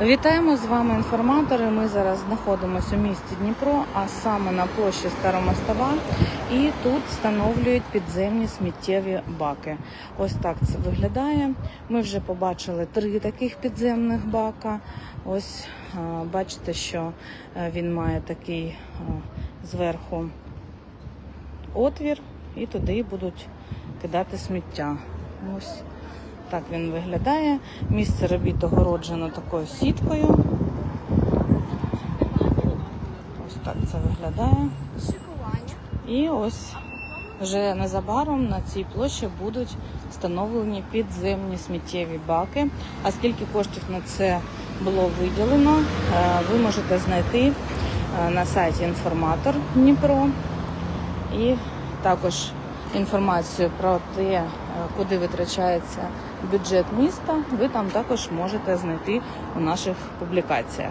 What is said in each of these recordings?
Вітаємо з вами інформатори. Ми зараз знаходимося у місті Дніпро, а саме на площі Старомостова. І тут встановлюють підземні сміттєві баки. Ось так це виглядає. Ми вже побачили три таких підземних бака. Ось бачите, що е, він має такий зверху отвір, і туди будуть кидати сміття. Ось так він виглядає. Місце робіт огороджено такою сіткою. Ось так це виглядає. І ось вже незабаром на цій площі будуть встановлені підземні сміттєві баки. А скільки коштів на це було виділено, е, ви можете знайти е, на сайті інформатор Дніпро і також інформацію про те, е, куди витрачається бюджет міста, ви там також можете знайти у наших публікаціях.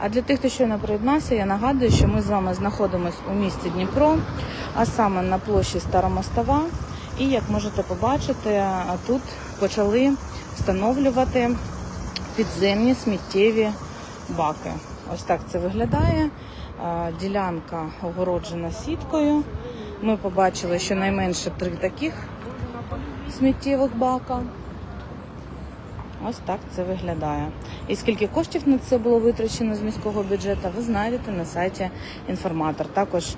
А для тих, хто щойно приєднався, я нагадую, що ми з вами знаходимося у місті Дніпро, а саме на площі Старомостова. І як можете побачити, тут почали встановлювати підземні сміттєві баки. Ось так це виглядає. Ділянка огороджена сіткою. Ми побачили, що найменше три таких сміттєвих бака. Ось так це виглядає. І скільки коштів на це було витрачено з міського бюджету, ви знайдете на сайті інформатор. Також е,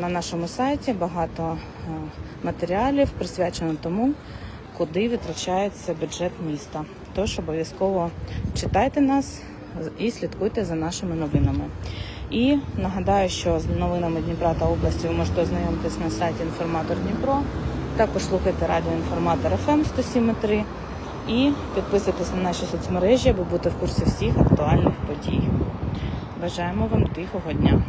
на нашому сайті багато е, матеріалів присвячено тому, куди витрачається бюджет міста. Тож обов'язково читайте нас і слідкуйте за нашими новинами. І нагадаю, що з новинами Дніпра та області ви можете ознайомитись на сайті Інформатор Дніпро. Також слухайте радіо Інформатор FM 107.3 і підписуйтесь на наші соцмережі, аби бути в курсі всіх актуальних подій. Бажаємо вам тихого дня.